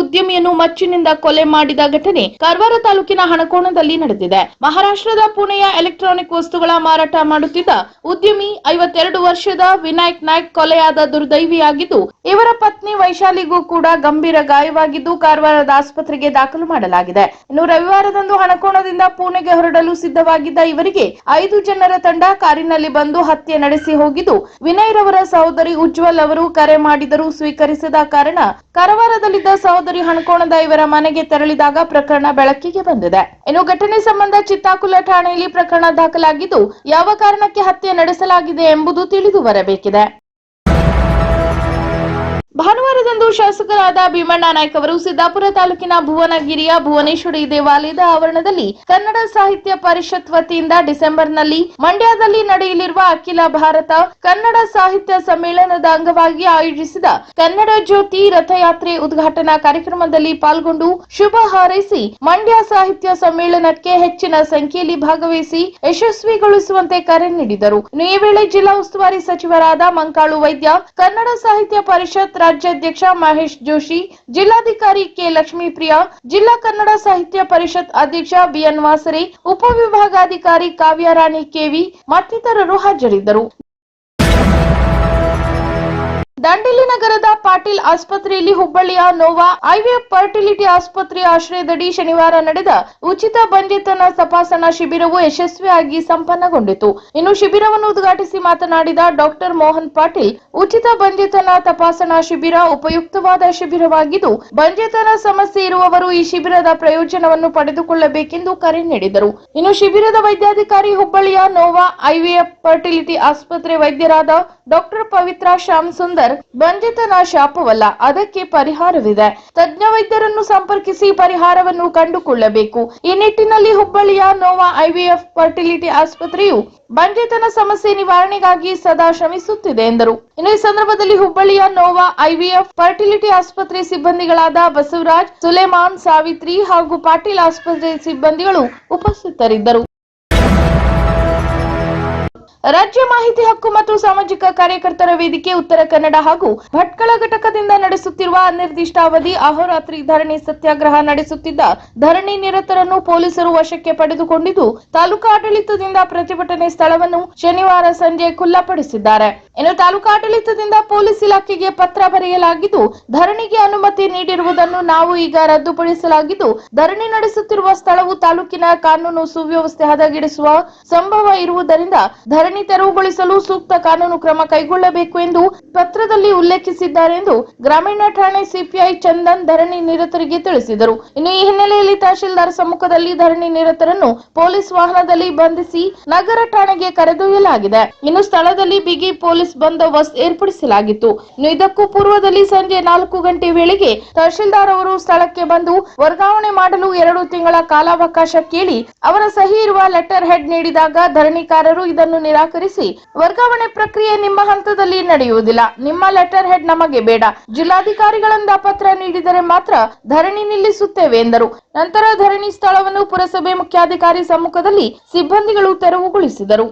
ಉದ್ಯಮಿಯನ್ನು ಮಚ್ಚಿನಿಂದ ಕೊಲೆ ಮಾಡಿದ ಘಟನೆ ಕಾರವಾರ ತಾಲೂಕಿನ ಹಣಕೋಣದಲ್ಲಿ ನಡೆದಿದೆ. ಮಹಾರಾಷ್ಟ್ರದ ಪುಣೆಯ ಎಲೆಕ್ಟ್ರಾನಿಕ್ ವಸ್ತುಗಳ ಮಾರಾಟ ಮಾಡುತ್ತಿದ್ದ ಉದ್ಯಮಿ ಐವತ್ತೆರಡು ವರ್ಷದ ವಿನಾಯಕ್ ನಾಯ್ಕ್ ಕೊಲೆಯಾದ ದುರ್ದೈವಿಯಾಗಿದ್ದು, ಇವರ ಪತ್ನಿ ವೈಶಾಲಿಗೂ ಕೂಡ ಗಂಭೀರ ಗಾಯವಾಗಿದ್ದು ಕಾರವಾರದ ಆಸ್ಪತ್ರೆಗೆ ದಾಖಲು ಮಾಡಲಾಗಿದೆ. ಇನ್ನು ರವಿವಾರದಂದು ಹಣಕೋಣದಿಂದ ಪುಣೆಗೆ ಹೊರಡಲು ಸಿದ್ಧವಾಗಿದ್ದ ಇವರಿಗೆ ಐದು ಜನರ ತಂಡ ಕಾರಿನಲ್ಲಿ ಬಂದು ಹತ್ಯೆ ನಡೆಸಿ ಹೋಗಿದ್ದು, ವಿನಯ್ ರವರ ಸಹೋದರಿ ಉಜ್ವಲ್ ಅವರು ಕರೆ ಮಾಡಿದರೂ ಸ್ವೀಕರಿಸದ ಕಾರಣ ಕಾರವಾರದಲ್ಲಿದ್ದ ಸಹೋದರಿ ಹಣಕೋಣದ ಇವರ ಮನೆಗೆ ತೆರಳಿದಾಗ ಪ್ರಕರಣ ಬೆಳಕಿಗೆ ಬಂದಿದೆ. ಇನ್ನು ಘಟನೆ ಸಂಬಂಧ ಚಿತ್ತಾಕುಲ ಠಾಣೆಯಲ್ಲಿ ಪ್ರಕರಣ ದಾಖಲಾಗಿದ್ದು ಯಾವ ಕಾರಣಕ್ಕೆ ಹತ್ಯೆ ನಡೆಸಲಾಗಿದೆ ಎಂಬುದು ತಿಳಿದು ಬರಬೇಕಿದೆ. ಭಾನುವಾರದಂದು ಶಾಸಕರಾದ ಭೀಮಣ್ಣ ನಾಯ್ಕ ಅವರು ಸಿದ್ದಾಪುರ ತಾಲೂಕಿನ ಭುವನಗಿರಿಯ ಭುವನೇಶ್ವರಿ ದೇವಾಲಯದ ಆವರಣದಲ್ಲಿ ಕನ್ನಡ ಸಾಹಿತ್ಯ ಪರಿಷತ್ ವತಿಯಿಂದ ಡಿಸೆಂಬರ್ನಲ್ಲಿ ಮಂಡ್ಯದಲ್ಲಿ ನಡೆಯಲಿರುವ ಅಖಿಲ ಭಾರತ ಕನ್ನಡ ಸಾಹಿತ್ಯ ಸಮ್ಮೇಳನದ ಅಂಗವಾಗಿ ಆಯೋಜಿಸಿದ ಕನ್ನಡ ಜ್ಯೋತಿ ರಥಯಾತ್ರೆ ಉದ್ಘಾಟನಾ ಕಾರ್ಯಕ್ರಮದಲ್ಲಿ ಪಾಲ್ಗೊಂಡು ಶುಭ ಹಾರೈಸಿ ಮಂಡ್ಯ ಸಾಹಿತ್ಯ ಸಮ್ಮೇಳನಕ್ಕೆ ಹೆಚ್ಚಿನ ಸಂಖ್ಯೆಯಲ್ಲಿ ಭಾಗವಹಿಸಿ ಯಶಸ್ವಿಗೊಳಿಸುವಂತೆ ಕರೆ ನೀಡಿದರು. ಈ ವೇಳೆ ಜಿಲ್ಲಾ ಉಸ್ತುವಾರಿ ಸಚಿವರಾದ ಮಂಕಾಳು ವೈದ್ಯ ಕನ್ನಡ ಸಾಹಿತ್ಯ ಪರಿಷತ್ ರಾಜ್ಯಾಧ್ಯಕ್ಷ ಮಹೇಶ್ ಜೋಶಿ, ಜಿಲ್ಲಾಧಿಕಾರಿ ಕೆ ಲಕ್ಷ್ಮೀಪ್ರಿಯಾ, ಜಿಲ್ಲಾ ಕನ್ನಡ ಸಾಹಿತ್ಯ ಪರಿಷತ್ ಅಧ್ಯಕ್ಷ ಬಿಎನ್ ವಾಸರಿ, ಉಪವಿಭಾಗಾಧಿಕಾರಿ ಕಾವ್ಯರಾಣಿ ಕೆವಿ ಮತ್ತಿತರರು ಹಾಜರಿದ್ದರು. ದಾಂಡೇಲಿ ನಗರದ ಪಾಟೀಲ್ ಆಸ್ಪತ್ರೆಯಲ್ಲಿ ಹುಬ್ಬಳ್ಳಿಯ ನೋವಾ ಐವಿಎಫ್ ಫರ್ಟಿಲಿಟಿ ಆಸ್ಪತ್ರೆಯ ಆಶ್ರಯದಡಿ ಶನಿವಾರ ನಡೆದ ಉಚಿತ ಬಂಜೆತನ ತಪಾಸಣಾ ಶಿಬಿರವು ಯಶಸ್ವಿಯಾಗಿ ಸಂಪನ್ನಗೊಂಡಿತು. ಇನ್ನು ಶಿಬಿರವನ್ನು ಉದ್ಘಾಟಿಸಿ ಮಾತನಾಡಿದ ಡಾಕ್ಟರ್ ಮೋಹನ್ ಪಾಟೀಲ್, ಉಚಿತ ಬಂಜೆತನ ತಪಾಸಣಾ ಶಿಬಿರ ಉಪಯುಕ್ತವಾದ ಶಿಬಿರವಾಗಿದ್ದು ಬಂಜೆತನ ಸಮಸ್ಯೆ ಇರುವವರು ಈ ಶಿಬಿರದ ಪ್ರಯೋಜನವನ್ನು ಪಡೆದುಕೊಳ್ಳಬೇಕೆಂದು ಕರೆ ನೀಡಿದರು. ಇನ್ನು ಶಿಬಿರದ ವೈದ್ಯಾಧಿಕಾರಿ ಹುಬ್ಬಳ್ಳಿಯ ನೋವಾ ಐವಿಎಫ್ ಫರ್ಟಿಲಿಟಿ ಆಸ್ಪತ್ರೆ ವೈದ್ಯರಾದ ಡಾಕ್ಟರ್ ಪವಿತ್ರ ಶ್ಯಾಮ್ ಸುಂದರ್ ಬಂಧಿತನ ಶಾಪವಲ್ಲ, ಅದಕ್ಕೆ ಪರಿಹಾರವಿದೆ. ತಜ್ಞ ವೈದ್ಯರನ್ನು ಸಂಪರ್ಕಿಸಿ ಪರಿಹಾರವನ್ನು ಕಂಡುಕೊಳ್ಳಬೇಕು. ಈ ನಿಟ್ಟಿನಲ್ಲಿ ಹುಬ್ಬಳ್ಳಿಯ ನೋವಾ ಐವಿಎಫ್ ಫರ್ಟಿಲಿಟಿ ಆಸ್ಪತ್ರೆಯು ಬಂಧಿತನ ಸಮಸ್ಯೆ ನಿವಾರಣೆಗಾಗಿ ಸದಾ ಶ್ರಮಿಸುತ್ತಿದೆ ಎಂದರು. ಇನ್ನು ಈ ಸಂದರ್ಭದಲ್ಲಿ ಹುಬ್ಬಳ್ಳಿಯ ನೋವಾ ಐವಿಎಫ್ ಫರ್ಟಿಲಿಟಿ ಆಸ್ಪತ್ರೆ ಸಿಬ್ಬಂದಿಗಳಾದ ಬಸವರಾಜ್, ಸುಲೇಮಾನ್, ಸಾವಿತ್ರಿ ಹಾಗೂ ಪಾಟೀಲ್ ಆಸ್ಪತ್ರೆ ಸಿಬ್ಬಂದಿಗಳು ಉಪಸ್ಥಿತರಿದ್ದರು. ರಾಜ್ಯ ಮಾಹಿತಿ ಹಕ್ಕು ಮತ್ತು ಸಾಮಾಜಿಕ ಕಾರ್ಯಕರ್ತರ ವೇದಿಕೆ ಉತ್ತರ ಕನ್ನಡ ಹಾಗೂ ಭಟ್ಕಳ ಘಟಕದಿಂದ ನಡೆಸುತ್ತಿರುವ ಅನಿರ್ದಿಷ್ಟಾವಧಿ ಅಹೋರಾತ್ರಿ ಧರಣಿ ಸತ್ಯಾಗ್ರಹ ನಡೆಸುತ್ತಿದ್ದ ಧರಣಿ ನಿರತರನ್ನು ಪೊಲೀಸರು ವಶಕ್ಕೆ ಪಡೆದುಕೊಂಡಿದ್ದು, ತಾಲೂಕಾ ಆಡಳಿತದಿಂದ ಪ್ರತಿಭಟನೆ ಸ್ಥಳವನ್ನು ಶನಿವಾರ ಸಂಜೆ ಖುಲ್ಲಪಡಿಸಿದ್ದಾರೆ. ಇನ್ನು ತಾಲೂಕಾ ಆಡಳಿತದಿಂದ ಪೊಲೀಸ್ ಇಲಾಖೆಗೆ ಪತ್ರ ಬರೆಯಲಾಗಿದ್ದು, ಧರಣಿಗೆ ಅನುಮತಿ ನೀಡಿರುವುದನ್ನು ನಾವು ಈಗ ರದ್ದುಪಡಿಸಲಾಗಿದ್ದು, ಧರಣಿ ನಡೆಸುತ್ತಿರುವ ಸ್ಥಳವು ತಾಲೂಕಿನ ಕಾನೂನು ಸುವ್ಯವಸ್ಥೆ ಹದಗೆಡಿಸುವ ಸಂಭವ ಇರುವುದರಿಂದ ಧರಣಿ ತೆರವುಗೊಳಿಸಲು ಸೂಕ್ತ ಕಾನೂನು ಕ್ರಮ ಕೈಗೊಳ್ಳಬೇಕು ಎಂದು ಪತ್ರದಲ್ಲಿ ಉಲ್ಲೇಖಿಸಿದ್ದಾರೆ ಎಂದು ಗ್ರಾಮೀಣ ಠಾಣೆ ಸಿಪಿಐ ಚಂದನ್ ಧರಣಿ ನಿರತರಿಗೆ ತಿಳಿಸಿದರು. ಇನ್ನು ಈ ಹಿನ್ನೆಲೆಯಲ್ಲಿ ತಹಶೀಲ್ದಾರ್ ಸಮ್ಮುಖದಲ್ಲಿ ಧರಣಿ ನಿರತರನ್ನು ಪೊಲೀಸ್ ವಾಹನದಲ್ಲಿ ಬಂಧಿಸಿ ನಗರ ಠಾಣೆಗೆ ಕರೆದೊಯ್ಯಲಾಗಿದೆ. ಇನ್ನು ಸ್ಥಳದಲ್ಲಿ ಬಿಗಿ ಪೊಲೀಸ್ ಬಂದೋಬಸ್ತ್ ಏರ್ಪಡಿಸಲಾಗಿತ್ತು. ಇದಕ್ಕೂ ಪೂರ್ವದಲ್ಲಿ ಸಂಜೆ ನಾಲ್ಕು ಗಂಟೆ ವೇಳೆಗೆ ತಹಶೀಲ್ದಾರ್ ಅವರು ಸ್ಥಳಕ್ಕೆ ಬಂದು ವರ್ಗಾವಣೆ ಮಾಡಲು ಎರಡು ತಿಂಗಳ ಕಾಲಾವಕಾಶ ಕೇಳಿ ಅವರ ಸಹಿ ಇರುವ ಲೆಟರ್ ಹೆಡ್ ನೀಡಿದಾಗ ಧರಣಿಕಾರರು ಇದನ್ನು ನಿರಾಕರಿಸಿ ವರ್ಗಾವಣೆ ಪ್ರಕ್ರಿಯೆ ನಿಮ್ಮ ಹಂತದಲ್ಲಿ ನಡೆಯುವುದಿಲ್ಲ. ನಿಮ್ಮ ಲೆಟರ್ ಹೆಡ್ ನಮಗೆ ಬೇಡ. ಜಿಲ್ಲಾಧಿಕಾರಿಗಳಿಂದ ಪತ್ರ ನೀಡಿದರೆ ಮಾತ್ರ ಧರಣಿ ನಿಲ್ಲಿಸುತ್ತೇವೆ ಎಂದರು. ನಂತರ ಧರಣಿ ಸ್ಥಳವನ್ನು ಪುರಸಭೆ ಮುಖ್ಯಾಧಿಕಾರಿ ಸಮ್ಮುಖದಲ್ಲಿ ಸಿಬ್ಬಂದಿಗಳು ತೆರವುಗೊಳಿಸಿದರು.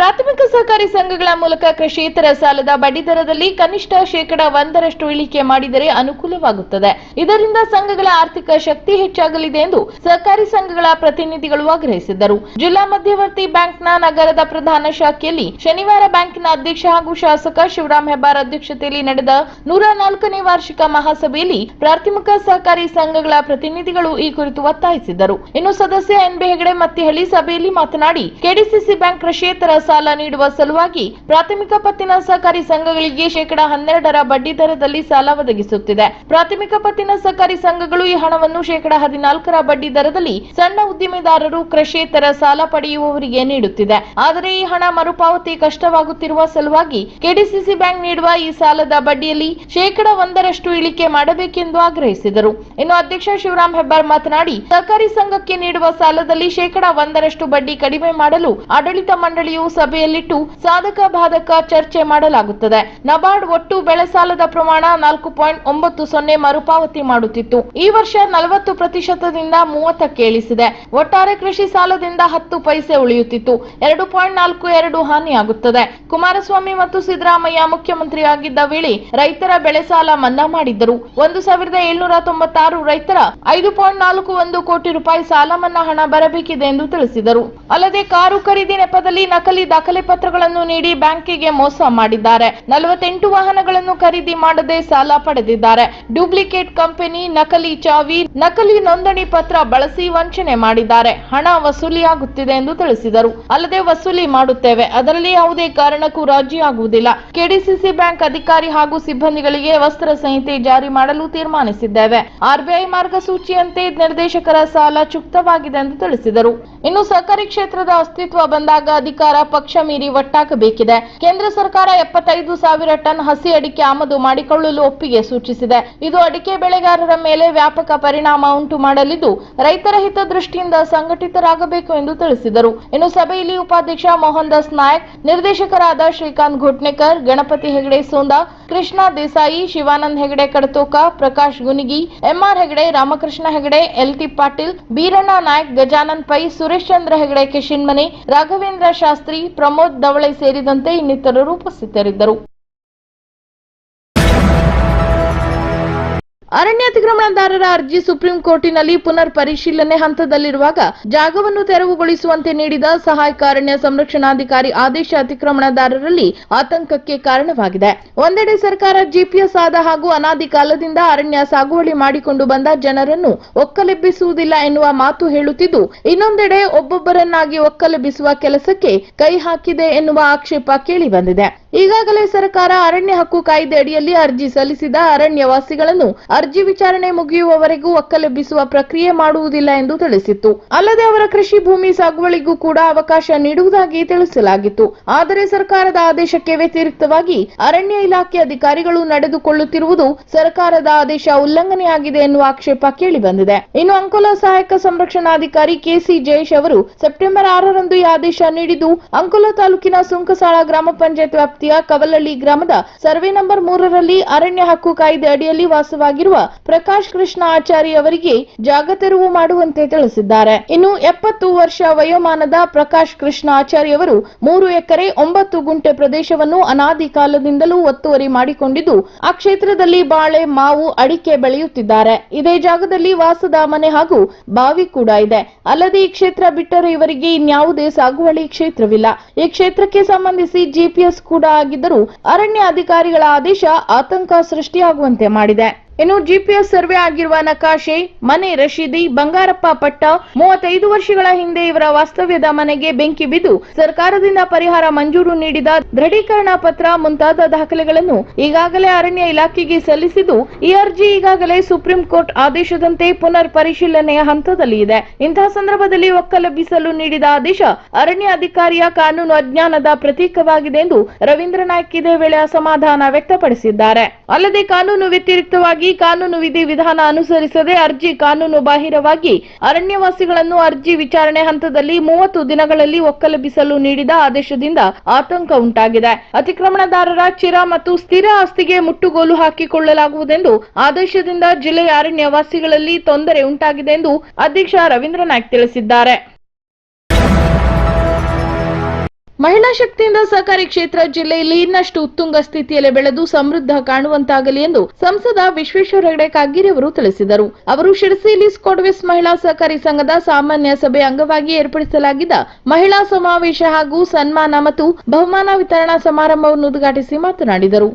ಪ್ರಾಥಮಿಕ ಸಹಕಾರಿ ಸಂಘಗಳ ಮೂಲಕ ಕೃಷಿಯೇತರ ಸಾಲದ ಬಡ್ಡಿ ದರದಲ್ಲಿ ಕನಿಷ್ಠ ಶೇಕಡ ಒಂದರಷ್ಟು ಇಳಿಕೆ ಮಾಡಿದರೆ ಅನುಕೂಲವಾಗುತ್ತದೆ. ಇದರಿಂದ ಸಂಘಗಳ ಆರ್ಥಿಕ ಶಕ್ತಿ ಹೆಚ್ಚಾಗಲಿದೆ ಎಂದು ಸಹಕಾರಿ ಸಂಘಗಳ ಪ್ರತಿನಿಧಿಗಳು ಆಗ್ರಹಿಸಿದ್ದರು. ಜಿಲ್ಲಾ ಮಧ್ಯವರ್ತಿ ಬ್ಯಾಂಕ್ನ ನಗರದ ಪ್ರಧಾನ ಶಾಖೆಯಲ್ಲಿ ಶನಿವಾರ ಬ್ಯಾಂಕಿನ ಅಧ್ಯಕ್ಷ ಹಾಗೂ ಶಾಸಕ ಶಿವರಾಮ್ ಹೆಬ್ಬಾರ್ ಅಧ್ಯಕ್ಷತೆಯಲ್ಲಿ ನಡೆದ ನೂರ ನಾಲ್ಕನೇ ವಾರ್ಷಿಕ ಮಹಾಸಭೆಯಲ್ಲಿ ಪ್ರಾಥಮಿಕ ಸಹಕಾರಿ ಸಂಘಗಳ ಪ್ರತಿನಿಧಿಗಳು ಈ ಕುರಿತು ಒತ್ತಾಯಿಸಿದ್ದರು. ಇನ್ನು ಸದಸ್ಯ ಎನ್ ಬಿ ಹೆಗಡೆ ಮತ್ತಿಹಳ್ಳಿ ಸಭೆಯಲ್ಲಿ ಮಾತನಾಡಿ, ಕೆಡಿಸಿಸಿ ಬ್ಯಾಂಕ್ ಕೃಷಿಯೇತರ ಸಾಲ ನೀಡುವ ಸಲುವಾಗಿ ಪ್ರಾಥಮಿಕ ಪತ್ತಿನ ಸಹಕಾರಿ ಸಂಘಗಳಿಗೆ ಶೇಕಡಾ ಹನ್ನೆರಡರ ಬಡ್ಡಿ ದರದಲ್ಲಿ ಸಾಲ ಒದಗಿಸುತ್ತಿದೆ. ಪ್ರಾಥಮಿಕ ಪತ್ತಿನ ಸಹಕಾರಿ ಸಂಘಗಳು ಈ ಹಣವನ್ನು ಶೇಕಡಾ ಹದಿನಾಲ್ಕರ ಬಡ್ಡಿ ದರದಲ್ಲಿ ಸಣ್ಣ ಉದ್ದಿಮೆದಾರರು, ಕೃಷಿಯೇತರ ಸಾಲ ಪಡೆಯುವವರಿಗೆ ನೀಡುತ್ತಿದೆ. ಆದರೆ ಈ ಹಣ ಮರುಪಾವತಿ ಕಷ್ಟವಾಗುತ್ತಿರುವ ಸಲುವಾಗಿ ಕೆಡಿಸಿಸಿ ಬ್ಯಾಂಕ್ ನೀಡುವ ಈ ಸಾಲದ ಬಡ್ಡಿಯಲ್ಲಿ ಶೇಕಡಾ ಒಂದರಷ್ಟು ಇಳಿಕೆ ಮಾಡಬೇಕೆಂದು ಆಗ್ರಹಿಸಿದರು. ಇನ್ನು ಅಧ್ಯಕ್ಷ ಶಿವರಾಮ್ ಹೆಬ್ಬಾರ್ ಮಾತನಾಡಿ, ಸಹಕಾರಿ ಸಂಘಕ್ಕೆ ನೀಡುವ ಸಾಲದಲ್ಲಿ ಶೇಕಡಾ ಒಂದರಷ್ಟು ಬಡ್ಡಿ ಕಡಿಮೆ ಮಾಡಲು ಆಡಳಿತ ಮಂಡಳಿಯು ಸಭೆಯಲ್ಲಿಟ್ಟು ಸಾಧಕ ಬಾಧಕ ಚರ್ಚೆ ಮಾಡಲಾಗುತ್ತದೆ. ನಬಾರ್ಡ್ ಒಟ್ಟು ಬೆಳೆ ಸಾಲದ ಪ್ರಮಾಣ ನಾಲ್ಕು ಪಾಯಿಂಟ್ ಒಂಬತ್ತು ಸೊನ್ನೆ ಮರುಪಾವತಿ ಮಾಡುತ್ತಿತ್ತು. ಈ ವರ್ಷ ನಲವತ್ತು ಪ್ರತಿಶತದಿಂದ ಮೂವತ್ತಕ್ಕೆ ಇಳಿಸಿದೆ. ಒಟ್ಟಾರೆ ಕೃಷಿ ಸಾಲದಿಂದ ಹತ್ತು ಪೈಸೆ ಉಳಿಯುತ್ತಿತ್ತು. ಎರಡು ಪಾಯಿಂಟ್ ನಾಲ್ಕು ಎರಡು ಹಾನಿಯಾಗುತ್ತದೆ. ಕುಮಾರಸ್ವಾಮಿ ಮತ್ತು ಸಿದ್ದರಾಮಯ್ಯ ಮುಖ್ಯಮಂತ್ರಿಯಾಗಿದ್ದ ವೇಳೆ ರೈತರ ಬೆಳೆ ಸಾಲ ಮನ್ನಾ ಮಾಡಿದ್ದರು. ಒಂದು ಸಾವಿರದ ಏಳ್ನೂರ ತೊಂಬತ್ತಾರು ರೈತರ ಐದು ಪಾಯಿಂಟ್ ನಾಲ್ಕು ಒಂದು ಕೋಟಿ ರೂಪಾಯಿ ಸಾಲ ಮನ್ನಾ ಹಣ ಬರಬೇಕಿದೆ ಎಂದು ತಿಳಿಸಿದರು. ಅಲ್ಲದೆ ಕಾರು ಖರೀದಿ ನೆಪದಲ್ಲಿ ನಕಲಿ ದಾಖಲೆ ಪತ್ರಗಳನ್ನು ನೀಡಿ ಬ್ಯಾಂಕಿಗೆ ಮೋಸ ಮಾಡಿದ್ದಾರೆ. ನಲವತ್ತೆಂಟು ವಾಹನಗಳನ್ನು ಖರೀದಿ ಮಾಡದೆ ಸಾಲ ಪಡೆದಿದ್ದಾರೆ. ಡೂಪ್ಲಿಕೇಟ್ ಕಂಪನಿ ನಕಲಿ ಚಾವಿ, ನಕಲಿ ನೋಂದಣಿ ಪತ್ರ ಬಳಸಿ ವಂಚನೆ ಮಾಡಿದ್ದಾರೆ. ಹಣ ವಸೂಲಿಯಾಗುತ್ತಿದೆ ಎಂದು ತಿಳಿಸಿದರು. ಅಲ್ಲದೆ ವಸೂಲಿ ಮಾಡುತ್ತೇವೆ. ಅದರಲ್ಲಿ ಯಾವುದೇ ಕಾರಣಕ್ಕೂ ರಾಜಿಯಾಗುವುದಿಲ್ಲ ಕೆಡಿಸಿಸಿ ಬ್ಯಾಂಕ್ ಅಧಿಕಾರಿ ಹಾಗೂ ಸಿಬ್ಬಂದಿಗಳಿಗೆ ವಸ್ತ್ರ ಸಂಹಿತೆ ಜಾರಿ ಮಾಡಲು ತೀರ್ಮಾನಿಸಿದ್ದೇವೆ. ಆರ್ಬಿಐ ಮಾರ್ಗಸೂಚಿಯಂತೆ ನಿರ್ದೇಶಕರ ಸಾಲ ಚುಕ್ತವಾಗಿದೆ ಎಂದು ತಿಳಿಸಿದರು. ಇನ್ನು ಸಹಕಾರಿ ಕ್ಷೇತ್ರದ ಅಸ್ತಿತ್ವ ಬಂದಾಗ ಅಧಿಕಾರ ಪಕ್ಷ ಮೀರಿ ಒಟ್ಟಾಕಬೇಕಿದೆ ಕೇಂದ್ರ ಸರ್ಕಾರ ಎಪ್ಪತ್ತೈದು ಸಾವಿರ ಟನ್ ಹಸಿ ಅಡಿಕೆ ಆಮದು ಮಾಡಿಕೊಳ್ಳಲು ಒಪ್ಪಿಗೆ ಸೂಚಿಸಿದೆ. ಇದು ಅಡಿಕೆ ಬೆಳೆಗಾರರ ಮೇಲೆ ವ್ಯಾಪಕ ಪರಿಣಾಮ ಉಂಟು ಮಾಡಲಿದ್ದು, ರೈತರ ಹಿತದೃಷ್ಟಿಯಿಂದ ಸಂಘಟಿತರಾಗಬೇಕು ಎಂದು ತಿಳಿಸಿದರು. ಇನ್ನು ಸಭೆಯಲ್ಲಿ ಉಪಾಧ್ಯಕ್ಷ ಮೋಹನ್ ದಾಸ್ ನಾಯಕ್, ನಿರ್ದೇಶಕರಾದ ಶ್ರೀಕಾಂತ್ ಘೋಟ್ನೆಕರ್ ಗಣಪತಿ ಹೆಗಡೆ ಸೋಂದಾ, ಕೃಷ್ಣ ದೇಸಾಯಿ, ಶಿವಾನಂದ್ ಹೆಗಡೆ ಕಡತೋಕ, ಪ್ರಕಾಶ್ ಗುನಿಗಿ, ಎಂಆರ್ ಹೆಗಡೆ, ರಾಮಕೃಷ್ಣ ಹೆಗಡೆ ಎಲ್ಟಿ ಪಾಟೀಲ್, ಬೀರಣ್ಣ ನಾಯಕ್, ಗಜಾನನ್ ಪೈ, ಸುರೇಶ್ ಚಂದ್ರ ಹೆಗಡೆ, ಕಿಶಿನ್ಮನಿ, ರಾಘವೇಂದ್ರ ಶಾಸ್ತ್ರಿ ಪ್ರಮೋದ್ ದವಳೆ ಸೇರಿದಂತೆ ಇನ್ನಿತರರು ಉಪಸ್ಥಿತರಿದ್ದರು. ಅರಣ್ಯ ಅತಿಕ್ರಮಣದಾರರ ಅರ್ಜಿ ಸುಪ್ರೀಂ ಕೋರ್ಟಿನಲ್ಲಿ ಪುನರ್ ಪರಿಶೀಲನೆ ಹಂತದಲ್ಲಿರುವಾಗ ಜಾಗವನ್ನು ತೆರವುಗೊಳಿಸುವಂತೆ ನೀಡಿದ ಸಹಾಯಕ ಅರಣ್ಯ ಸಂರಕ್ಷಣಾಧಿಕಾರಿ ಆದೇಶ ಅತಿಕ್ರಮಣದಾರರಲ್ಲಿ ಆತಂಕಕ್ಕೆ ಕಾರಣವಾಗಿದೆ. ಒಂದೆಡೆ ಸರ್ಕಾರ ಜಿಪಿಎಸ್ ಆದ ಹಾಗೂ ಅನಾದಿ ಕಾಲದಿಂದ ಅರಣ್ಯ ಸಾಗುವಳಿ ಮಾಡಿಕೊಂಡು ಬಂದ ಜನರನ್ನು ಒಕ್ಕಲೆಬ್ಬಿಸುವುದಿಲ್ಲ ಎನ್ನುವ ಮಾತು ಹೇಳುತ್ತಿದ್ದು, ಇನ್ನೊಂದೆಡೆ ಒಬ್ಬೊಬ್ಬರನ್ನಾಗಿ ಒಕ್ಕಲೆಬ್ಬಿಸುವ ಕೆಲಸಕ್ಕೆ ಕೈ ಹಾಕಿದೆ ಎನ್ನುವ ಆಕ್ಷೇಪ ಕೇಳಿಬಂದಿದೆ ಈಗಾಗಲೇ ಸರ್ಕಾರ ಅರಣ್ಯ ಹಕ್ಕು ಕಾಯ್ದೆ ಅಡಿಯಲ್ಲಿ ಅರ್ಜಿ ಸಲ್ಲಿಸಿದ ಅರಣ್ಯವಾಸಿಗಳನ್ನು ಅರ್ಜಿ ವಿಚಾರಣೆ ಮುಗಿಯುವವರೆಗೂ ಒಕ್ಕಲೆಬ್ಬಿಸುವ ಪ್ರಕ್ರಿಯೆ ಮಾಡುವುದಿಲ್ಲ ಎಂದು ತಿಳಿಸಿತ್ತು. ಅಲ್ಲದೆ ಅವರ ಕೃಷಿ ಭೂಮಿ ಸಾಗುವಳಿಗೂ ಕೂಡ ಅವಕಾಶ ನೀಡುವುದಾಗಿ ತಿಳಿಸಲಾಗಿತ್ತು. ಆದರೆ ಸರ್ಕಾರದ ಆದೇಶಕ್ಕೆ ವ್ಯತಿರಿಕ್ತವಾಗಿ ಅರಣ್ಯ ಇಲಾಖೆ ಅಧಿಕಾರಿಗಳು ನಡೆದುಕೊಳ್ಳುತ್ತಿರುವುದು ಸರ್ಕಾರದ ಆದೇಶ ಉಲ್ಲಂಘನೆಯಾಗಿದೆ ಎನ್ನುವ ಆಕ್ಷೇಪ ಕೇಳಿಬಂದಿದೆ. ಇನ್ನು ಅಂಕೋಲಾ ಸಹಾಯಕ ಸಂರಕ್ಷಣಾಧಿಕಾರಿ ಕೆಸಿ ಜಯೇಶ್ ಅವರು ಸೆಪ್ಟೆಂಬರ್ ಆರರಂದು ಈ ಆದೇಶ ನೀಡಿದ್ದು, ಅಂಕೋಲಾ ತಾಲೂಕಿನ ಸುಂಕಸಾಳ ಗ್ರಾಮ ಪಂಚಾಯತ್ ವ್ಯಾಪ್ತಿಯ ಕವಲಳ್ಳಿ ಗ್ರಾಮದ ಸರ್ವೆ ನಂಬರ್ ಮೂರರಲ್ಲಿ ಅರಣ್ಯ ಹಕ್ಕು ಕಾಯ್ದೆ ಅಡಿಯಲ್ಲಿ ವಾಸವಾಗಿರುವ ಪ್ರಕಾಶ್ ಕೃಷ್ಣ ಆಚಾರಿ ಅವರಿಗೆ ಜಾಗ ತೆರವು ಮಾಡುವಂತೆ ತಿಳಿಸಿದ್ದಾರೆ. ಇನ್ನು ಎಪ್ಪತ್ತು ವರ್ಷ ವಯೋಮಾನದ ಪ್ರಕಾಶ್ ಕೃಷ್ಣ ಆಚಾರಿ ಅವರು ಮೂರು ಎಕರೆ ಒಂಬತ್ತು ಗುಂಟೆ ಪ್ರದೇಶವನ್ನು ಅನಾದಿ ಕಾಲದಿಂದಲೂ ಒತ್ತುವರಿ ಮಾಡಿಕೊಂಡಿದ್ದು, ಆ ಕ್ಷೇತ್ರದಲ್ಲಿ ಬಾಳೆ, ಮಾವು, ಅಡಿಕೆ ಬೆಳೆಯುತ್ತಿದ್ದಾರೆ. ಇದೇ ಜಾಗದಲ್ಲಿ ವಾಸದ ಮನೆ ಹಾಗೂ ಬಾವಿ ಕೂಡ ಇದೆ. ಅಲ್ಲದೆ ಈ ಕ್ಷೇತ್ರ ಬಿಟ್ಟರೆ ಇವರಿಗೆ ಇನ್ಯಾವುದೇ ಸಾಗುವಳಿ ಕ್ಷೇತ್ರವಿಲ್ಲ. ಈ ಕ್ಷೇತ್ರಕ್ಕೆ ಸಂಬಂಧಿಸಿ ಜಿಪಿಎಸ್ ಕೂಡ ಆಗಿದ್ದರೂ ಅರಣ್ಯ ಅಧಿಕಾರಿಗಳ ಆದೇಶ ಆತಂಕ ಸೃಷ್ಟಿಯಾಗುವಂತೆ ಮಾಡಿದೆ. ಇನ್ನು ಜಿಪಿಎಸ್ ಸರ್ವೆ ಆಗಿರುವ ನಕಾಶೆ, ಮನೆ ರಶೀದಿ, ಬಂಗಾರಪ್ಪ ಪಟ್ಟ, ಮೂವತ್ತೈದು ವರ್ಷಗಳ ಹಿಂದೆ ಇವರ ವಾಸ್ತವ್ಯದ ಮನೆಗೆ ಬೆಂಕಿ ಬಿದ್ದು ಸರ್ಕಾರದಿಂದ ಪರಿಹಾರ ಮಂಜೂರು ನೀಡಿದ ದೃಢೀಕರಣ ಪತ್ರ ಮುಂತಾದ ದಾಖಲೆಗಳನ್ನು ಈಗಾಗಲೇ ಅರಣ್ಯ ಇಲಾಖೆಗೆ ಸಲ್ಲಿಸಿದ್ದು, ಈ ಅರ್ಜಿ ಈಗಾಗಲೇ ಸುಪ್ರೀಂ ಕೋರ್ಟ್ ಆದೇಶದಂತೆ ಪುನರ್ ಪರಿಶೀಲನೆಯ ಹಂತದಲ್ಲಿ ಇದೆ. ಇಂತಹ ಸಂದರ್ಭದಲ್ಲಿ ಒಕ್ಕಲೆಬ್ಬಿಸಲು ನೀಡಿದ ಆದೇಶ ಅರಣ್ಯ ಅಧಿಕಾರಿಯ ಕಾನೂನು ಅಜ್ಞಾನದ ಪ್ರತೀಕವಾಗಿದೆ ಎಂದು ರವೀಂದ್ರ ನಾಯ್ಕ ಇದೇ ವೇಳೆ ಅಸಮಾಧಾನ ವ್ಯಕ್ತಪಡಿಸಿದ್ದಾರೆ. ಅಲ್ಲದೆ ಕಾನೂನು ವ್ಯತಿರಿಕ್ತವಾಗಿ ಕಾನೂನು ವಿಧಿ ವಿಧಾನ ಅನುಸರಿಸದೆ ಅರ್ಜಿ ಕಾನೂನು ಬಾಹಿರವಾಗಿ ಅರಣ್ಯವಾಸಿಗಳನ್ನು ಅರ್ಜಿ ವಿಚಾರಣೆ ಹಂತದಲ್ಲಿ ಮೂವತ್ತು ದಿನಗಳಲ್ಲಿ ಒಕ್ಕಲೆಬ್ಬಿಸಲು ನೀಡಿದ ಆದೇಶದಿಂದ ಆತಂಕ ಉಂಟಾಗಿದೆ. ಅತಿಕ್ರಮಣದಾರರ ಚಿರ ಮತ್ತು ಸ್ಥಿರ ಆಸ್ತಿಗೆ ಮುಟ್ಟುಗೋಲು ಹಾಕಿಕೊಳ್ಳಲಾಗುವುದೆಂದು ಆದೇಶದಿಂದ ಜಿಲ್ಲೆಯ ಅರಣ್ಯವಾಸಿಗಳಲ್ಲಿ ತೊಂದರೆ ಉಂಟಾಗಿದೆ ಎಂದು ಅಧ್ಯಕ್ಷ ರವೀಂದ್ರ ನಾಯ್ಕ್ ತಿಳಿಸಿದ್ದಾರೆ. ಮಹಿಳಾ ಶಕ್ತಿಯಿಂದ ಸಹಕಾರಿ ಕ್ಷೇತ್ರ ಜಿಲ್ಲೆಯಲ್ಲಿ ಇನ್ನಷ್ಟು ಉತ್ತುಂಗ ಸ್ಥಿತಿಯಲ್ಲಿ ಬೆಳೆದು ಸಮೃದ್ಧ ಕಾಣುವಂತಾಗಲಿ ಎಂದು ಸಂಸದ ವಿಶ್ವೇಶ್ವರ ಹೆಗಡೆ ಕಾಗೇರಿ ಅವರು ತಿಳಿಸಿದರು. ಅವರು ಶಿರಸಿಯಲ್ಲಿ ಸ್ಕೋಡ್ವೆಸ್ ಮಹಿಳಾ ಸಹಕಾರಿ ಸಂಘದ ಸಾಮಾನ್ಯ ಸಭೆ ಅಂಗವಾಗಿ ಏರ್ಪಡಿಸಲಾಗಿದ್ದ ಮಹಿಳಾ ಸಮಾವೇಶ ಹಾಗೂ ಸನ್ಮಾನ ಮತ್ತು ಬಹುಮಾನ ವಿತರಣಾ ಸಮಾರಂಭವನ್ನು ಉದ್ಘಾಟಿಸಿ ಮಾತನಾಡಿದರು.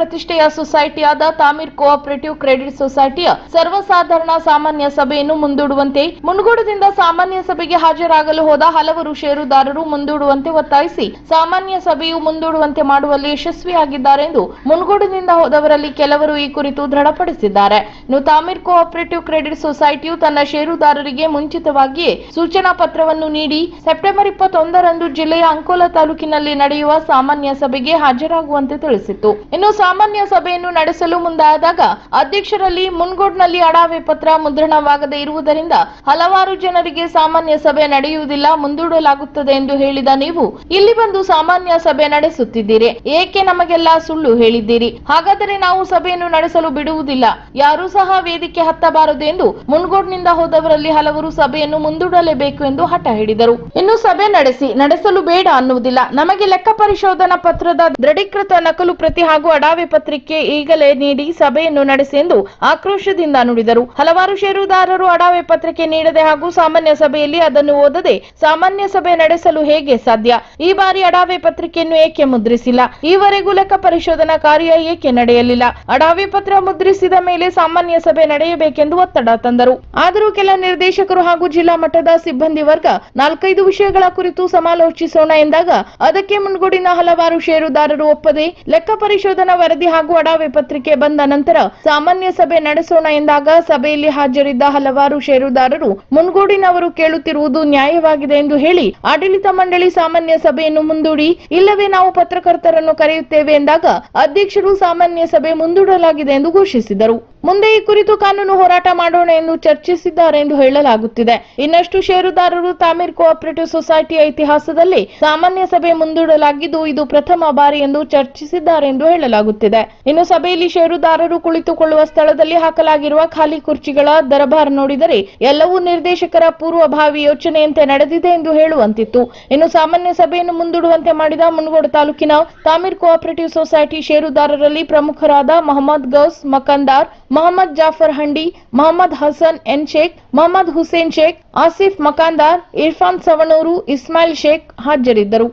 ಪ್ರತಿಷ್ಠೆಯ ಸೊಸೈಟಿಯಾದ ತಾಮೀರ್ ಕೋಆಪರೇಟಿವ್ ಕ್ರೆಡಿಟ್ ಸೊಸೈಟಿಯ ಸರ್ವಸಾಧಾರಣ ಸಾಮಾನ್ಯ ಸಭೆಯನ್ನು ಮುಂದೂಡುವಂತೆ, ಮುನ್ಗೂಡದಿಂದ ಸಾಮಾನ್ಯ ಸಭೆಗೆ ಹಾಜರಾಗಲು ಹೋದ ಹಲವರು ಷೇರುದಾರರು ಮುಂದೂಡುವಂತೆ ಒತ್ತಾಯಿಸಿ, ಸಾಮಾನ್ಯ ಸಭೆಯು ಮುಂದೂಡುವಂತೆ ಮಾಡುವಲ್ಲಿ ಯಶಸ್ವಿಯಾಗಿದ್ದಾರೆ ಎಂದು ಮುನ್ಗೋಡಿನಿಂದ ಹೋದವರಲ್ಲಿ ಕೆಲವರು ಈ ಕುರಿತು ದೃಢಪಡಿಸಿದ್ದಾರೆ. ಇನ್ನು ತಾಮೀರ್ ಕೋಆಪರೇಟಿವ್ ಕ್ರೆಡಿಟ್ ಸೊಸೈಟಿಯು ತನ್ನ ಷೇರುದಾರರಿಗೆ ಮುಂಚಿತವಾಗಿಯೇ ಸೂಚನಾ ಪತ್ರವನ್ನು ನೀಡಿ, ಸೆಪ್ಟೆಂಬರ್ ಇಪ್ಪತ್ತೊಂದರಂದು ಜಿಲ್ಲೆಯ ಅಂಕೋಲಾ ತಾಲೂಕಿನಲ್ಲಿ ನಡೆಯುವ ಸಾಮಾನ್ಯ ಸಭೆಗೆ ಹಾಜರಾಗುವಂತೆ ತಿಳಿಸಿತ್ತು. ಇನ್ನು ಸಾಮಾನ್ಯ ಸಭೆಯನ್ನು ನಡೆಸಲು ಮುಂದಾದಾಗ ಅಧ್ಯಕ್ಷರಲ್ಲಿ ಮುನ್ಗೋಡ್ನಲ್ಲಿ ಅಡಾವೆ ಪತ್ರ ಮುದ್ರಣವಾಗದೇ ಇರುವುದರಿಂದ ಹಲವಾರು ಜನರಿಗೆ ಸಾಮಾನ್ಯ ಸಭೆ ನಡೆಯುವುದಿಲ್ಲ, ಮುಂದೂಡಲಾಗುತ್ತದೆ ಎಂದು ಹೇಳಿದ ನೀವು, ಇಲ್ಲಿ ಬಂದು ಸಾಮಾನ್ಯ ಸಭೆ ನಡೆಸುತ್ತಿದ್ದೀರಿ. ಏಕೆ ನಮಗೆಲ್ಲ ಸುಳ್ಳು ಹೇಳಿದ್ದೀರಿ? ಹಾಗಾದರೆ ನಾವು ಸಭೆಯನ್ನು ನಡೆಸಲು ಬಿಡುವುದಿಲ್ಲ. ಯಾರೂ ಸಹ ವೇದಿಕೆ ಹತ್ತಬಾರದು ಎಂದು ಮುನ್ಗೋಡ್ನಿಂದ ಹೋದವರಲ್ಲಿ ಹಲವರು ಸಭೆಯನ್ನು ಮುಂದೂಡಲೇಬೇಕು ಎಂದು ಹಠ ಹಿಡಿದರು. ಇನ್ನು ಸಭೆ ನಡೆಸಿ, ನಡೆಸಲು ಬೇಡ ಅನ್ನುವುದಿಲ್ಲ. ನಮಗೆ ಲೆಕ್ಕ ಪರಿಶೋಧನಾ ಪತ್ರದ ದೃಢೀಕೃತ ನಕಲು ಪ್ರತಿ ಹಾಗೂ ಅಡಾವೆ ಪತ್ರಿಕೆ ಈಗಲೇ ನೀಡಿ ಸಭೆಯನ್ನು ನಡೆಸಿ ಎಂದು ಆಕ್ರೋಶದಿಂದ ನುಡಿದರು. ಹಲವಾರು ಷೇರುದಾರರು ಅಡಾವೆ ಪತ್ರಿಕೆ ನೀಡದೆ ಹಾಗೂ ಸಾಮಾನ್ಯ ಸಭೆಯಲ್ಲಿ ಅದನ್ನು ಓದದೆ ಸಾಮಾನ್ಯ ಸಭೆ ನಡೆಸಲು ಹೇಗೆ ಸಾಧ್ಯ? ಈ ಬಾರಿ ಅಡಾವೆ ಪತ್ರಿಕೆಯನ್ನು ಏಕೆ ಮುದ್ರಿಸಿಲ್ಲ? ಈವರೆಗೂ ಲೆಕ್ಕ ಪರಿಶೋಧನಾ ಕಾರ್ಯ ಏಕೆ ನಡೆಯಲಿಲ್ಲ? ಅಡಾವೆ ಪತ್ರ ಮುದ್ರಿಸಿದ ಮೇಲೆ ಸಾಮಾನ್ಯ ಸಭೆ ನಡೆಯಬೇಕೆಂದು ಒತ್ತಡ ತಂದರು. ಆದರೂ ಕೆಲ ನಿರ್ದೇಶಕರು ಹಾಗೂ ಜಿಲ್ಲಾ ಮಟ್ಟದ ಸಿಬ್ಬಂದಿ ವರ್ಗ ನಾಲ್ಕೈದು ವಿಷಯಗಳ ಕುರಿತು ಸಮಾಲೋಚಿಸೋಣ ಎಂದಾಗ ಅದಕ್ಕೆ ಮುನ್ಗೂಡಿನ ಹಲವಾರು ಷೇರುದಾರರು ಒಪ್ಪದೆ ಲೆಕ್ಕ ಪರಿಶೋಧನಾ ವರದಿ ಹಾಗೂ ಅಡಾವೆ ಪತ್ರಿಕೆ ಬಂದ ನಂತರ ಸಾಮಾನ್ಯ ಸಭೆ ನಡೆಸೋಣ ಎಂದಾಗ ಸಭೆಯಲ್ಲಿ ಹಾಜರಿದ್ದ ಹಲವಾರು ಷೇರುದಾರರು ಮುನ್ಗೂಡಿನವರು ಕೇಳುತ್ತಿರುವುದು ನ್ಯಾಯವಾಗಿದೆ ಎಂದು ಹೇಳಿ ಆಡಳಿತ ಮಂಡಳಿ ಸಾಮಾನ್ಯ ಸಭೆಯನ್ನು ಮುಂದೂಡಿ, ಇಲ್ಲವೇ ನಾವು ಪತ್ರಕರ್ತರನ್ನು ಕರೆಯುತ್ತೇವೆ ಎಂದಾಗ ಅಧ್ಯಕ್ಷರು ಸಾಮಾನ್ಯ ಸಭೆ ಮುಂದೂಡಲಾಗಿದೆ ಎಂದು ಘೋಷಿಸಿದರು. ಮುಂದೆ ಈ ಕುರಿತು ಕಾನೂನು ಹೋರಾಟ ಮಾಡೋಣ ಎಂದು ಚರ್ಚಿಸಿದ್ದಾರೆ ಎಂದು ಹೇಳಲಾಗುತ್ತಿದೆ. ಇನ್ನಷ್ಟು ಷೇರುದಾರರು ತಾಮೀರ್ ಕೋಆಪರೇಟಿವ್ ಸೊಸೈಟಿಯ ಇತಿಹಾಸದಲ್ಲಿ ಸಾಮಾನ್ಯ ಸಭೆ ಮುಂದೂಡಲಾಗಿದ್ದು, ಇದು ಪ್ರಥಮ ಬಾರಿ ಎಂದು ಚರ್ಚಿಸಿದ್ದಾರೆ ಎಂದು ಹೇಳಲಾಗುತ್ತಿದೆ. ಇನ್ನು ಸಭೆಯಲ್ಲಿ ಷೇರುದಾರರು ಕುಳಿತುಕೊಳ್ಳುವ ಸ್ಥಳದಲ್ಲಿ ಹಾಕಲಾಗಿರುವ ಖಾಲಿ ಕುರ್ಚಿಗಳ ದರಬಾರ್ ನೋಡಿದರೆ ಎಲ್ಲವೂ ನಿರ್ದೇಶಕರ ಪೂರ್ವಭಾವಿ ಯೋಚನೆಯಂತೆ ನಡೆದಿದೆ ಎಂದು ಹೇಳುವಂತಿತ್ತು. ಇನ್ನು ಸಾಮಾನ್ಯ ಸಭೆಯನ್ನು ಮುಂದೂಡುವಂತೆ ಮಾಡಿದ ಮುನಗೋಡು ತಾಲೂಕಿನ ತಾಮೀರ್ ಕೋಆಪರೇಟಿವ್ ಸೊಸೈಟಿ ಷೇರುದಾರರಲ್ಲಿ ಪ್ರಮುಖರಾದ ಮೊಹಮ್ಮದ್ ಗೌಸ್ ಮಕಂದಾರ್ ಮೊಹಮ್ಮದ್ ಜಾಫರ್ ಹಂಡಿ, ಮೊಹಮ್ಮದ್ ಹಸನ್ ಎನ್ ಶೇಖ್, ಮೊಹಮ್ಮದ್ ಹುಸೇನ್ ಶೇಖ್, ಆಸಿಫ್ ಮಕಾಂದಾರ್, ಇರ್ಫಾನ್ ಸವಣೂರು, ಇಸ್ಮಾಯಿಲ್ ಶೇಖ್ ಹಾಜರಿದ್ದರು.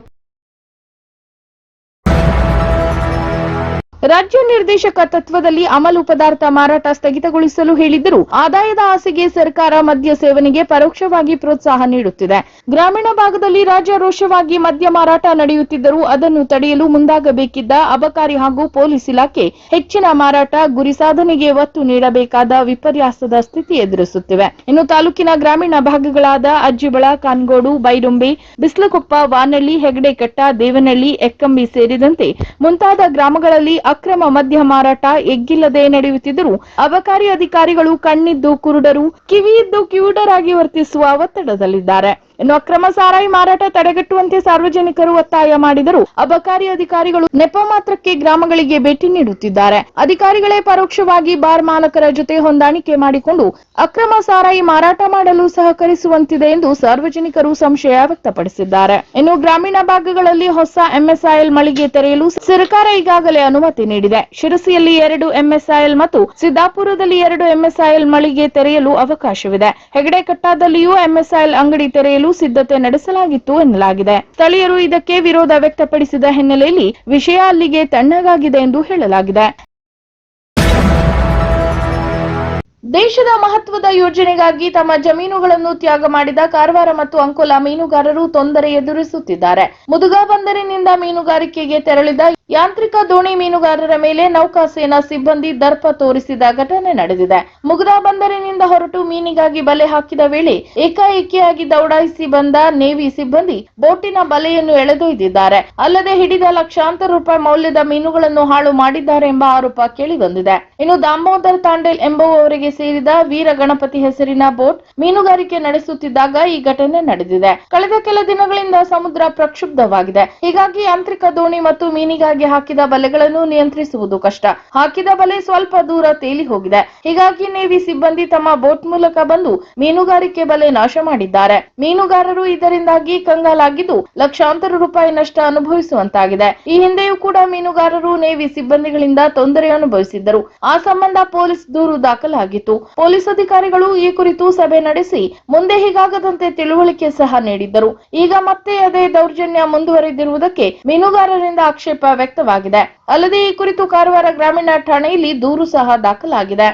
ರಾಜ್ಯ ನಿರ್ದೇಶಕ ತತ್ವದಲ್ಲಿ ಅಮಲು ಪದಾರ್ಥ ಮಾರಾಟ ಸ್ಥಗಿತಗೊಳಿಸಲು ಹೇಳಿದ್ದರೂ. ಆದಾಯದ ಆಸೆಗೆ ಸರ್ಕಾರ ಮದ್ಯ ಸೇವನೆಗೆ ಪರೋಕ್ಷವಾಗಿ ಪ್ರೋತ್ಸಾಹ ನೀಡುತ್ತಿದೆ. ಗ್ರಾಮೀಣ ಭಾಗದಲ್ಲಿ ರಾಜ್ಯಾರೋಷವಾಗಿ ಮದ್ಯ ಮಾರಾಟ ನಡೆಯುತ್ತಿದ್ದರೂ ಅದನ್ನು ತಡೆಯಲು ಮುಂದಾಗಬೇಕಿದ್ದ ಅಬಕಾರಿ ಹಾಗೂ ಪೊಲೀಸ್ ಇಲಾಖೆ ಹೆಚ್ಚಿನ ಮಾರಾಟ, ಗುರಿ ಸಾಧನೆಗೆ ಒತ್ತು ನೀಡಬೇಕಾದ ವಿಪರ್ಯಾಸದ ಸ್ಥಿತಿ ಎದುರಿಸುತ್ತಿವೆ. ಇನ್ನು ತಾಲೂಕಿನ ಗ್ರಾಮೀಣ ಭಾಗಗಳಾದ ಅಜ್ಜಿಬಳ, ಕಾನ್ಗೋಡು, ಬೈರುಂಬೆ, ಬಿಸ್ಲಕೊಪ್ಪ, ವಾನಳ್ಳಿ ಹೆಗಡೆಕಟ್ಟ ದೇವನಹಳ್ಳಿ ಎಕ್ಕಂಬಿ ಸೇರಿದಂತೆ ಮುಂತಾದ ಗ್ರಾಮಗಳಲ್ಲಿ ಅಕ್ರಮ ಮದ್ಯ ಮಾರಾಟ ಎಗ್ಗಿಲ್ಲದೆ ನಡೆಯುತ್ತಿದ್ದರೂ ಅಬಕಾರಿ ಅಧಿಕಾರಿಗಳು ಕಣ್ಣಿದ್ದು ಕುರುಡರು ಕಿವಿಯಿದ್ದು ಕಿವುಡರಾಗಿ ವರ್ತಿಸುವ ಒತ್ತಡದಲ್ಲಿದ್ದಾರೆ. ಇನ್ನು ಅಕ್ರಮ ಸಾರಾಯಿ ಮಾರಾಟ ತಡೆಗಟ್ಟುವಂತೆ ಸಾರ್ವಜನಿಕರು ಒತ್ತಾಯ ಮಾಡಿದರೂ ಅಬಕಾರಿ ಅಧಿಕಾರಿಗಳು ನೆಪ ಮಾತ್ರಕ್ಕೆ ಗ್ರಾಮಗಳಿಗೆ ಭೇಟಿ ನೀಡುತ್ತಿದ್ದಾರೆ. ಅಧಿಕಾರಿಗಳೇ ಪರೋಕ್ಷವಾಗಿ ಬಾರ್ ಮಾಲಕರ ಜೊತೆ ಹೊಂದಾಣಿಕೆ ಮಾಡಿಕೊಂಡು ಅಕ್ರಮ ಸಾರಾಯಿ ಮಾರಾಟ ಮಾಡಲು ಸಹಕರಿಸುವಂತಿದೆ ಎಂದು ಸಾರ್ವಜನಿಕರು ಸಂಶಯ ವ್ಯಕ್ತಪಡಿಸಿದ್ದಾರೆ. ಇನ್ನು ಗ್ರಾಮೀಣ ಭಾಗಗಳಲ್ಲಿ ಹೊಸ ಎಂಎಸ್ಐಎಲ್ ಮಳಿಗೆ ತೆರೆಯಲು ಸರ್ಕಾರ ಈಗಾಗಲೇ ಅನುಮತಿ ನೀಡಿದೆ. ಶಿರಸಿಯಲ್ಲಿ ಎರಡು ಎಂಎಸ್ಐಎಲ್ ಮತ್ತು ಸಿದ್ದಾಪುರದಲ್ಲಿ ಎರಡು ಎಂಎಸ್ಐಎಲ್ ಮಳಿಗೆ ತೆರೆಯಲು ಅವಕಾಶವಿದೆ. ಹೆಗಡೆಕಟ್ಟಾದಲ್ಲಿಯೂ ಎಂಎಸ್ಐಎಲ್ ಅಂಗಡಿ ತೆರೆಯಲು ಸಿದ್ಧತೆ ನಡೆಸಲಾಗಿತ್ತು ಎನ್ನಲಾಗಿದೆ. ಸ್ಥಳೀಯರು ಇದಕ್ಕೆ ವಿರೋಧ ವ್ಯಕ್ತಪಡಿಸಿದ ಹಿನ್ನೆಲೆಯಲ್ಲಿ ವಿಷಯ ಅಲ್ಲಿಗೆ ತಣ್ಣಗಾಗಿದೆ ಎಂದು ಹೇಳಲಾಗಿದೆ. ದೇಶದ ಮಹತ್ವದ ಯೋಜನೆಗಾಗಿ ತಮ್ಮ ಜಮೀನುಗಳನ್ನು ತ್ಯಾಗ ಮಾಡಿದ ಕಾರವಾರ ಮತ್ತು ಅಂಕೋಲಾ ಮೀನುಗಾರರು ತೊಂದರೆ ಎದುರಿಸುತ್ತಿದ್ದಾರೆ. ಮುದುಗಾ ಬಂದರಿನಿಂದ ಮೀನುಗಾರಿಕೆಗೆ ತೆರಳಿದ ಯಾಂತ್ರಿಕ ದೋಣಿ ಮೀನುಗಾರರ ಮೇಲೆ ನೌಕಾಸೇನಾ ಸಿಬ್ಬಂದಿ ದರ್ಪ ತೋರಿಸಿದ ಘಟನೆ ನಡೆದಿದೆ. ಮುಗ್ರಾ ಬಂದರಿನಿಂದ ಹೊರಟು ಮೀನಿಗಾಗಿ ಬಲೆ ಹಾಕಿದ ವೇಳೆ ಏಕಾಏಕಿಯಾಗಿ ದೌಡಾಯಿಸಿ ಬಂದ ನೇವಿ ಸಿಬ್ಬಂದಿ ಬೋಟಿನ ಬಲೆಯನ್ನು ಎಳೆದೊಯ್ದಿದ್ದಾರೆ. ಅಲ್ಲದೆ ಹಿಡಿದ ಲಕ್ಷಾಂತರ ರೂಪಾಯಿ ಮೌಲ್ಯದ ಮೀನುಗಳನ್ನು ಹಾಳು ಮಾಡಿದ್ದಾರೆ ಎಂಬ ಆರೋಪ ಕೇಳಿಬಂದಿದೆ. ಇನ್ನು ದಾಮೋದರ್ ತಾಂಡೇಲ್ ಎಂಬುವವರಿಗೆ ಸೇರಿದ ವೀರ ಗಣಪತಿ ಹೆಸರಿನ ಬೋಟ್ ಮೀನುಗಾರಿಕೆ ನಡೆಸುತ್ತಿದ್ದಾಗ ಈ ಘಟನೆ ನಡೆದಿದೆ. ಕಳೆದ ಕೆಲ ದಿನಗಳಿಂದ ಸಮುದ್ರ ಪ್ರಕ್ಷುಬ್ಧವಾಗಿದೆ. ಹೀಗಾಗಿ ಯಾಂತ್ರಿಕ ದೋಣಿ ಮತ್ತು ಮೀನಿಗಾಗಿ ಹಾಕಿದ ಬಲೆಗಳನ್ನು ನಿಯಂತ್ರಿಸುವುದು ಕಷ್ಟ. ಹಾಕಿದ ಬಲೆ ಸ್ವಲ್ಪ ದೂರ ತೇಲಿ ಹೋಗಿದೆ. ಹೀಗಾಗಿ ನೇವಿ ಸಿಬ್ಬಂದಿ ತಮ್ಮ ಬೋಟ್ ಮೂಲಕ ಬಂದು ಮೀನುಗಾರಿಕೆ ಬಲೆ ನಾಶ ಮಾಡಿದ್ದಾರೆ. ಮೀನುಗಾರರು ಇದರಿಂದಾಗಿ ಕಂಗಾಲಾಗಿದ್ದು ಲಕ್ಷಾಂತರ ರೂಪಾಯಿ ನಷ್ಟ ಅನುಭವಿಸುವಂತಾಗಿದೆ. ಈ ಹಿಂದೆಯೂ ಕೂಡ ಮೀನುಗಾರರು ನೇವಿ ಸಿಬ್ಬಂದಿಗಳಿಂದ ತೊಂದರೆ ಅನುಭವಿಸಿದ್ದರು. ಆ ಸಂಬಂಧ ಪೊಲೀಸ್ ದೂರು ದಾಖಲಾಗಿತ್ತು. ಪೊಲೀಸ್ ಅಧಿಕಾರಿಗಳು ಈ ಕುರಿತು ಸಭೆ ನಡೆಸಿ ಮುಂದೆ ಹೀಗಾಗದಂತೆ ತಿಳುವಳಿಕೆ ಸಹ ನೀಡಿದ್ದರು. ಈಗ ಮತ್ತೆ ಅದೇ ದೌರ್ಜನ್ಯ ಮುಂದುವರೆದಿರುವುದಕ್ಕೆ ಮೀನುಗಾರರಿಂದ ಆಕ್ಷೇಪ ವ್ಯಕ್ತವಾಗಿದೆ. ಅಲ್ಲದೆ ಈ ಕುರಿತು ಕಾರವಾರ ಗ್ರಾಮೀಣ ಠಾಣೆಯಲ್ಲಿ ದೂರು ಸಹ ದಾಖಲಾಗಿದೆ.